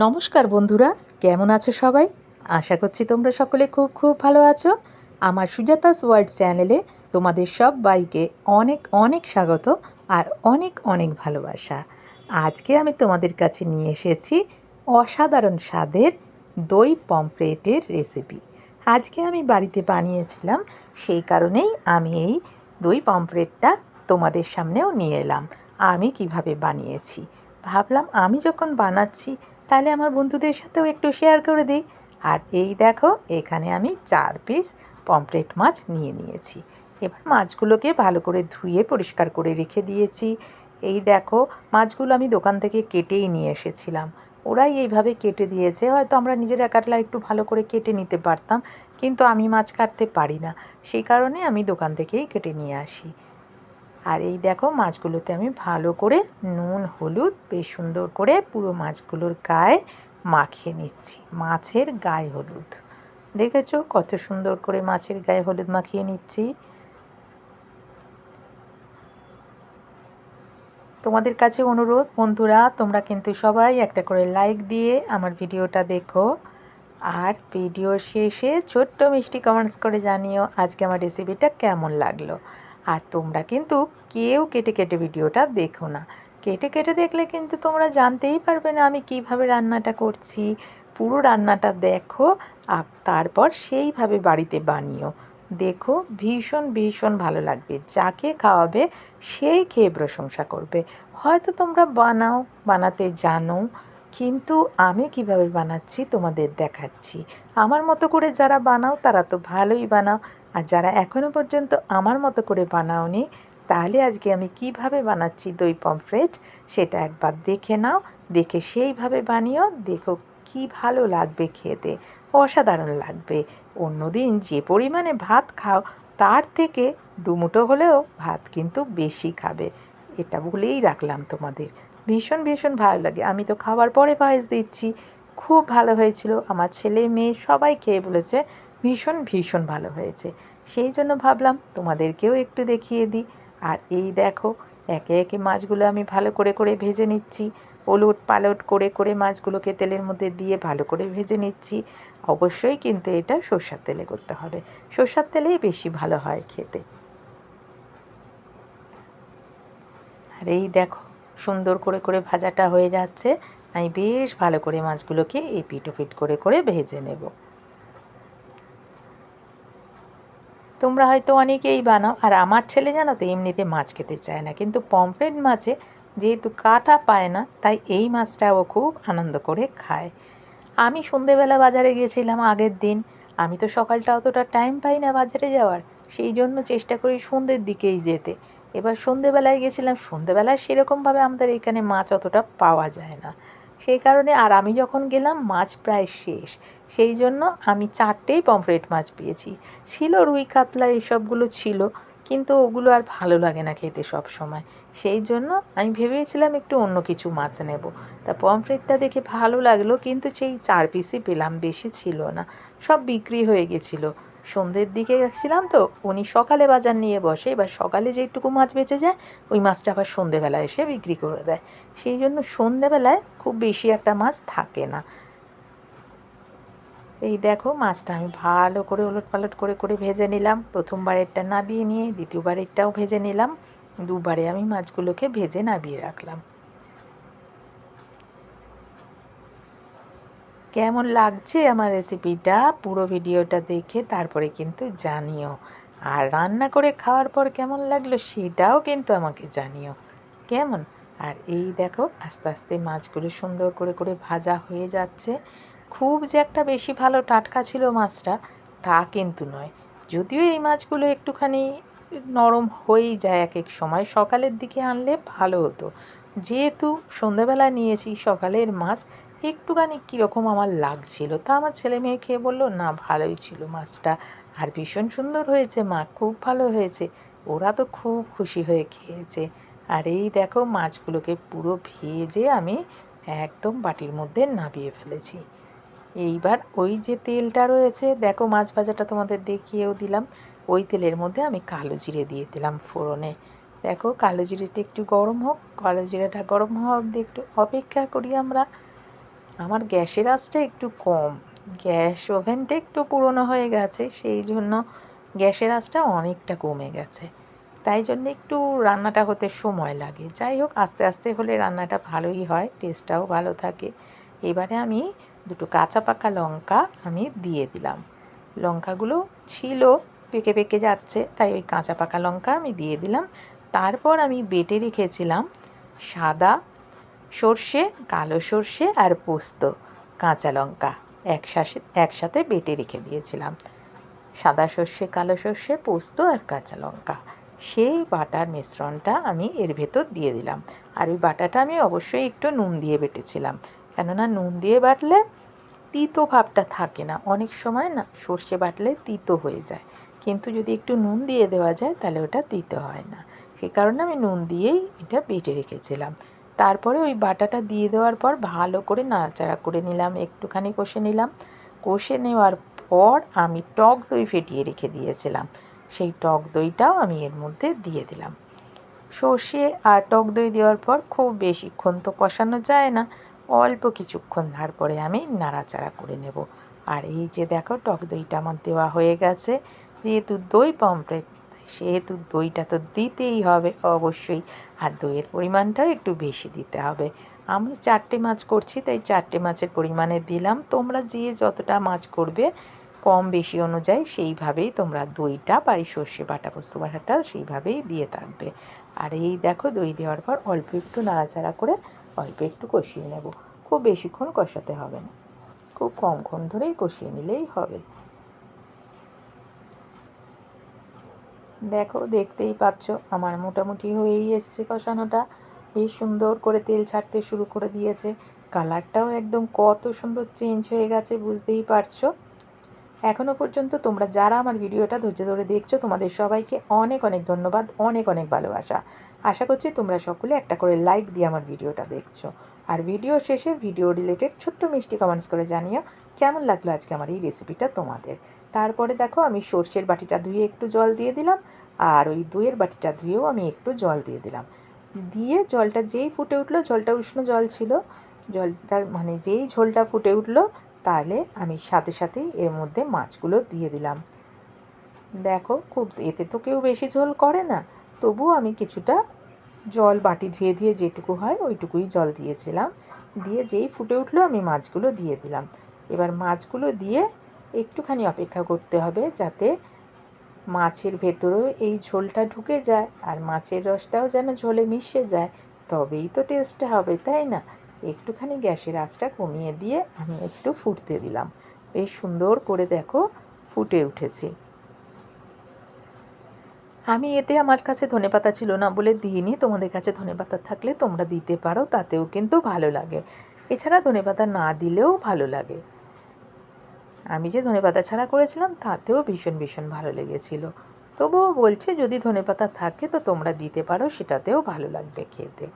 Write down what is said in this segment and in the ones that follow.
নমস্কার বন্ধুরা, কেমন আছো সবাই? আশা করছি তোমরা সকলে খুব খুব ভালো আছো। আমার সুজাতাস ওয়ার্ল্ড চ্যানেলে তোমাদের সব বাইকে অনেক অনেক স্বাগত আর অনেক অনেক ভালোবাসা। আজকে আমি তোমাদের কাছে নিয়ে এসেছি অসাধারণ স্বাদের দই পমফ্রেটের রেসিপি। আজকে আমি বাড়িতে বানিয়েছিলাম, সেই কারণেই আমি এই দই পমফ্রেটটা তোমাদের সামনেও নিয়ে এলাম। আমি কীভাবে বানিয়েছি? ভাবলাম আমি যখন বানাচ্ছি তাহলে আমার বন্ধুদের সাথেও একটু শেয়ার করে দিই। আর এই দেখো, এখানে আমি চার পিস পমফ্রেট মাছ নিয়ে নিয়েছি। এবার মাছগুলোকে ভালো করে ধুয়ে পরিষ্কার করে রেখে দিয়েছি। এই দেখো, মাছগুলো আমি দোকান থেকে কেটেই নিয়ে এসেছিলাম। ওরাই এইভাবে কেটে দিয়েছে, হয়তো আমরা নিজেরা কাটলে একটু ভালো করে কেটে নিতে পারতাম, কিন্তু আমি মাছ কাটতে পারি না। সেই কারণে আমি দোকান থেকেই কেটে নিয়ে আসি। আর এই দেখো মাছগুলোতে আমি ভালো করে নুন, হলুদ, বেশ সুন্দর করে পুরো মাছগুলোর গায়ে মাখিয়ে নিচ্ছি। মাছের গায়ে হলুদ। দেখেছ? কত সুন্দর করে মাছের গায়ে হলুদ মাখিয়ে নিচ্ছি। তোমাদের কাছে অনুরোধ, বন্ধুরা, তোমরা কিন্তু সবাই একটা করে লাইক দিয়ে আমার ভিডিওটা দেখো। আর ভিডিও শেষে ছোট্ট মিষ্টি কমেন্টস করে জানিও আজকে আমার রেসিপিটা কেমন লাগল। আর তোমরা কিন্তু কেউ কেটে কেটে ভিডিওটা দেখো না। কেটে কেটে দেখলে কিন্তু তোমরা জানতেই পারবে না আমি কীভাবে রান্নাটা করছি, পুরো রান্নাটা দেখো, আর তারপর সেইভাবে বাড়িতে বানিও। দেখো ভীষণ ভীষণ ভালো লাগবে, যাকে খাওয়াবে সেই খেয়ে প্রশংসা করবে। হয়তো তোমরা বানাও, বানাতে জানো, কিন্তু আমি কীভাবে বানাচ্ছি তোমাদের দেখাচ্ছি। আমার মতো করে যারা বানাও তারা তো ভালোই বানাও। আর যারা এখনও পর্যন্ত আমার মতো করে বানাওনি, তাহলে আজকে আমি কীভাবে বানাচ্ছি দই পমফ্রেট সেটা একবার দেখে নাও, দেখে সেইভাবে বানিও, দেখো কি ভালো লাগবে খেতে, অসাধারণ লাগবে। অন্যদিন যে পরিমাণে ভাত খাও, তার থেকে দুমুটো হলেও ভাত কিন্তু বেশি খাবে। এটা বলেই রাখলাম তোমাদের। ভীষণ ভীষণ ভালো লাগে। আমি তো খাওয়ার পরে পায়েস দিচ্ছি। খুব ভালো হয়েছিল। আমার ছেলে, মেয়ে সবাই খেয়ে বলেছে ভীষণ ভীষণ ভালো হয়েছে। সেই জন্য ভাবলাম তোমাদেরকেও একটু দেখিয়ে দিই। আর এই দেখো, একে একে মাছগুলো আমি ভালো করে করে ভেজে নিচ্ছি। ওলট পালট করে করে মাছগুলোকে তেলের মধ্যে দিয়ে ভালো করে ভেজে নিচ্ছি। অবশ্যই কিন্তু এটা সর্ষার তেলে করতে হবে। সর্ষার তেলেই বেশি ভালো হয় খেতে। আর এই দেখো, সুন্দর করে করে ভাজাটা হয়ে যাচ্ছে। আমি বেশ ভালো করে মাছগুলোকে এই পিট পিট করে করে ভেজে নেব। তোমরা হয়তো অনেকেই বানাও, আর আমার ছেলে জানো তো এমনিতে মাছ খেতে চায় না, কিন্তু পমফ্রেট মাছে যেহেতু কাটা পায় না, তাই এই মাছটা ও খুব আনন্দ করে খায়। আমি সন্ধেবেলা বাজারে গেছিলাম আগের দিন, আমি তো সকালটা অতটা টাইম পাই না বাজারে যাওয়ার, সেই জন্য চেষ্টা করি সন্ধ্যের দিকেই যেতে। এবার সন্ধেবেলায় গেছিলাম, সন্ধেবেলায় সেরকমভাবে আমাদের এখানে মাছ অতটা পাওয়া যায় না। সেই কারণে আর আমি যখন গেলাম, মাছ প্রায় শেষ। সেই জন্য আমি চারটেই পমফ্রেট মাছ পেয়েছি। ছিল রুই কাতলা, এইসবগুলো ছিল, কিন্তু ওগুলো আর ভালো লাগে না খেতে সব সময় সেই জন্য আমি ভেবেছিলাম একটু অন্য কিছু মাছ নেব। তা পমফ্রেটটা দেখে ভালো লাগল, কিন্তু সেই চার পিসই পেলাম, বেশি ছিল না। সব বিক্রি হয়ে গেছিল। সন্ধ্যের দিকে গেছিলাম তো, উনি সকালে বাজার নিয়ে বসে, এবার সকালে যেটুকু মাছ বেঁচে যায়, ওই মাছটা আবার সন্ধেবেলায় এসে বিক্রি করে দেয়। সেই জন্য সন্ধেবেলায় খুব বেশি একটা মাছ থাকে না। এই দেখো, মাছটা আমি ভালো করে ওলট পালট করে করে ভেজে নিলাম। প্রথমবারেরটা নাবিয়ে নিয়ে, দ্বিতীয়বারেরটাও ভেজে নিলাম। দুবারে আমি মাছগুলোকে ভেজে নাবিয়ে রাখলাম। কেমন লাগছে আমার রেসিপিটা পুরো ভিডিওটা দেখে তারপরে কিন্তু জানিও। আর রান্না করে খাওয়ার পর কেমন লাগল সেটাও কিন্তু আমাকে জানিও। কেমন? আর এই দেখো, আস্তে আস্তে মাছগুলো সুন্দর করে করে ভাজা হয়ে যাচ্ছে। খুব যে একটা বেশি ভালো টাটকা ছিল মাছটা, তা কিন্তু নয়। যদিও এই মাছগুলো একটুখানি নরম হয়েই যায় এক এক সময়, সকালের দিকে আনলে ভালো হতো। যেহেতু সন্ধ্যাবেলা নিয়েছি সকালের মাছ একটুখানি কীরকম আমার লাগছিল তা আমার ছেলে মেয়ে খেয়ে বলল, না, ভালোই ছিল মাছটা। আর ভীষণ সুন্দর হয়েছে মা, খুব ভালো হয়েছে। ওরা তো খুব খুশি হয়ে খেয়েছে। আর এই দেখো মাছগুলোকে পুরো ভেজে আমি একদম বাটির মধ্যে নাবিয়ে ফেলেছি। এইবার ওই যে তেলটা রয়েছে, দেখো মাছ ভাজাটা তোমাদের দেখিয়েও দিলাম। ওই তেলের মধ্যে আমি কালো জিরে দিয়ে দিলাম ফোড়নে। দেখো কালো জিরেটা একটু গরম হোক, কালো জিরেটা গরম হওয়া অবধি একটু অপেক্ষা করি আমরা। আমার গ্যাসের আঁচটা একটু কম। গ্যাস ওভেনটা একটু পুরনো হয়ে গেছে, সেই জন্য গ্যাসের আঁচটা অনেকটা কমে গেছে। তাই জন্য একটু রান্নাটা হতে সময় লাগে। যাই হোক, আস্তে আস্তে হলে রান্নাটা ভালোই হয়, টেস্টটাও ভালো থাকে। এবারে আমি দুটো কাঁচা পাকা লঙ্কা আমি দিয়ে দিলাম। লঙ্কাগুলো ছিল, পেকে পেকে যাচ্ছে, তাই ওই কাঁচা পাকা লঙ্কা আমি দিয়ে দিলাম। তারপর আমি বেটে রেখেছিলাম সাদা সর্ষে, কালো সর্ষে আর পোস্ত, কাঁচা লঙ্কা একসাথে একসাথে বেটে রেখে দিয়েছিলাম। সাদা সর্ষে, কালো সর্ষে, পোস্ত আর কাঁচা লঙ্কা। সেই বাটার মিশ্রণটা আমি এর ভেতর দিয়ে দিলাম। আর ওই বাটাটা আমি অবশ্যই একটু নুন দিয়ে বেটেছিলাম। কেননা নুন দিয়ে বাটলে তিতো ভাবটা থাকে না। অনেক সময় না সর্ষে বাটলে তিতো হয়ে যায়। কিন্তু যদি একটু নুন দিয়ে দেওয়া যায় তাহলে ওটা তিতো হয় না। সে কারণে আমি নুন দিয়েই এটা বেটে রেখেছিলাম। তারপরে ওই বাটাটা দিয়ে দেওয়ার পর ভালো করে নাড়াচাড়া করে নিলাম, একটুখানি কষে নিলাম। কষে নেওয়ার পর আমি টক দই ফেটিয়ে রেখে দিয়েছিলাম। সেই টক দইটাও আমি এর মধ্যে দিয়ে দিলাম। সর্ষে আর টক দই দেওয়ার পর খুব বেশিক্ষণ তো কষানো যায় না, অল্প কিছুক্ষণ তারপরে আমি নাড়াচাড়া করে নেব। আর এই যে দেখো টক দইটা আমার দেওয়া হয়ে গেছে, যেহেতু দই পমফ্রেট সেহেতু দইটা তো দিতেই হবে অবশ্যই। আর দইয়ের পরিমাণটাও একটু বেশি দিতে হবে। আমি চারটে মাছ করছি, তাই চারটে মাছের পরিমাণে দিলাম। তোমরা যে যতটা মাছ করবে কম বেশি অনুযায়ী সেইভাবেই তোমরা দইটা বা এই সর্ষে বাটা, পোস্ত বাটাটা সেইভাবেই দিয়ে থাকবে। আর এই দেখো দই দেওয়ার পর অল্প একটু নাড়াচাড়া করে অল্প একটু কষিয়ে নেব। খুব বেশিক্ষণ কষাতে হবে না। খুব কমক্ষণ ধরেই কষিয়ে নিলেই হবে। দেখো, দেখতেই পাচ্ছ, আমার মোটামুটি হয়েই এসছে কষানোটা। বেশ সুন্দর করে তেল ছাড়তে শুরু করে দিয়েছে। কালারটাও একদম কত সুন্দর চেঞ্জ হয়ে গেছে, বুঝতেই পারছ? এখনও পর্যন্ত তোমরা যারা আমার ভিডিওটা ধৈর্য ধরে দেখছ, তোমাদের সবাইকে অনেক অনেক ধন্যবাদ, অনেক অনেক ভালোবাসা। আশা করছি তোমরা সকলে একটা করে লাইক দিয়ে আমার ভিডিওটা দেখছ। আর ভিডিও শেষে ভিডিও রিলেটেড ছোট্ট মিষ্টি কমেন্টস করে জানিও। কেমন লাগল আজকে আমার এই রেসিপিটা তোমাদের? তারপরে দেখো, আমি সর্ষের বাটিটা ধুয়ে একটু জল দিয়ে দিলাম, আর ওই দইয়ের বাটিটা ধুয়েও আমি একটু জল দিয়ে দিলাম। দিয়ে জলটা যেই ফুটে উঠল, জলটা উষ্ণ জল ছিল জলটার মানে যেই ঝোলটা ফুটে উঠল, তাহলে আমি সাথে সাথেই এর মধ্যে মাছগুলো দিয়ে দিলাম। দেখো, খুব এতে তো কেউ বেশি ঝোল করে না, তবুও আমি কিছুটা জল বাটি ধুয়ে ধুয়ে যেটুকু হয় ওইটুকুই জল দিয়েছিলাম। দিয়ে যেই ফুটে উঠল, আমি মাছগুলো দিয়ে দিলাম। এবার মাছগুলো দিয়ে একটুখানি অপেক্ষা করতে হবে যাতে মাছের ভেতরেও এই ঝোলটা ঢুকে যায় আর মাছের রসটাও যেন ঝোলে মিশে যায়। তবেই তো টেস্টটা হবে, তাই না? একটুখানি গ্যাসের আঁচটা কমিয়ে দিয়ে আমি একটু ফুটতে দিলাম। বেশ সুন্দর করে দেখো ফুটে উঠেছে। আমি এতে আমার কাছে ধনেপাতা ছিল না বলে দিইনি। তোমাদের কাছে ধনেপাতা থাকলে তোমরা দিতে পারো, তাতেও কিন্তু ভালো লাগে। এছাড়া ধনেপাতা না দিলেও ভালো লাগে। আমি যে ধনেপাতা ছাড়া করেছিলাম, তাতেও ভীষণ ভীষণ ভালো লেগেছিল। তবুও বলছে, যদি ধনেপাতা থাকে তো তোমরা দিতে পারো, সেটাতেও ভালো লাগবে খেতে।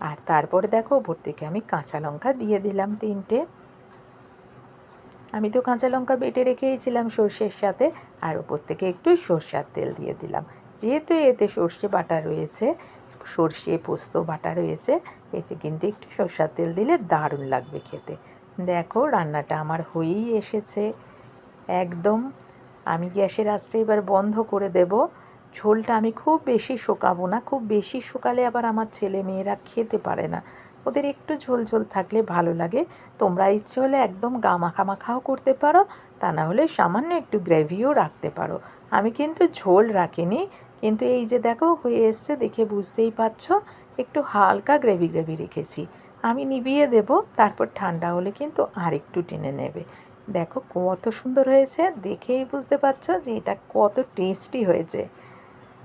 আর তারপরে দেখো, ওপর থেকে আমি কাঁচা লঙ্কা দিয়ে দিলাম তিনটে। আমি তো কাঁচা লঙ্কা বেটে রেখেছিলাম সর্ষের সাথে, আর ওপর থেকে একটু সর্ষার তেল দিয়ে দিলাম। যেহেতু এতে সর্ষে বাটা রয়েছে, সর্ষে পোস্ত বাটা রয়েছে, এতে কিন্তু একটু সর্ষার তেল দিলে দারুণ লাগবে খেতে। দেখো, রান্নাটা আমার হয়েই এসেছে। একদম, আমি গ্যাসের আঁচটা এবার বন্ধ করে দেব। ঝোলটা আমি খুব বেশি শুকাবো না, খুব বেশি শুকালে আবার আমার ছেলে মেয়েরা খেতে পারে না। ওদের একটু ঝোল ঝোল থাকলে ভালো লাগে। তোমরা ইচ্ছে হলে একদম গামাখা মাখাও করতে পারো, তা না হলে সামান্য একটু গ্রেভিও রাখতে পারো। আমি কিন্তু ঝোল রাখিনি, কিন্তু এই যে দেখো, হয়ে এসছে দেখে বুঝতেই পারছ, একটু হালকা গ্রেভি গ্রেভি রেখেছি। আমি নিভিয়ে দেব, তারপর ঠান্ডা হলে কিন্তু আর একটু টেনে নেবে। দেখো কত সুন্দর হয়েছে, দেখেই বুঝতে পারছ যে এটা কত টেস্টি হয়েছে।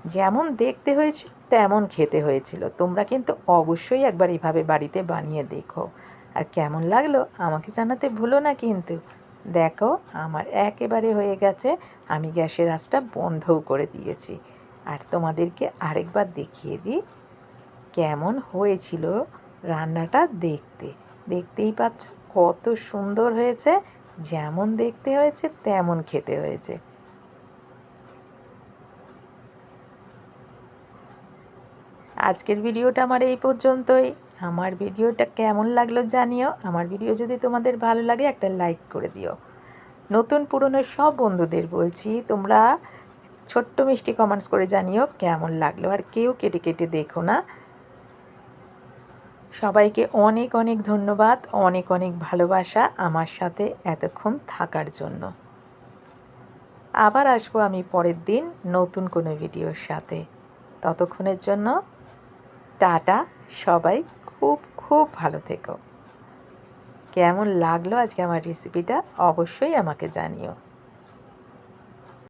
যেমন দেখতে হয়েছিল, তেমন খেতে হয়েছিল। তোমরা কিন্তু অবশ্যই একবার এভাবে বাড়িতে বানিয়ে দেখো। আর কেমন লাগল আমাকে জানাতে ভুলো না কিন্তু। দেখো আমার একেবারে হয়ে গেছে, আমি গ্যাসের আঁচটা বন্ধও করে দিয়েছি। আর তোমাদেরকে আরেকবার দেখিয়ে দিই, কেমন হয়েছিল রান্নাটা দেখতে। দেখতেই পাচ্ছ কত সুন্দর হয়েছে। যেমন দেখতে হয়েছে, তেমন খেতে হয়েছে। আজকের ভিডিওটা আমার এই পর্যন্তই। আমার ভিডিওটা কেমন লাগল জানিও। আমার ভিডিও যদি তোমাদের ভালো লাগে, একটা লাইক করে দিও। নতুন পুরনো সব বন্ধুদের বলছি, তোমরা ছোট্ট মিষ্টি কমেন্টস করে জানিও কেমন লাগল। আর কেউ কেটে কেটে দেখো না। সবাইকে অনেক অনেক ধন্যবাদ, অনেক অনেক ভালোবাসা আমার সাথে এতক্ষণ থাকার জন্য। আবার আসব আমি পরের দিন নতুন কোনো ভিডিওর সাথে। ততক্ষণের জন্য টাটা, সবাই খুব খুব ভালো থেকো। কেমন লাগল আজকে আমার রেসিপিটা অবশ্যই আমাকে জানিও।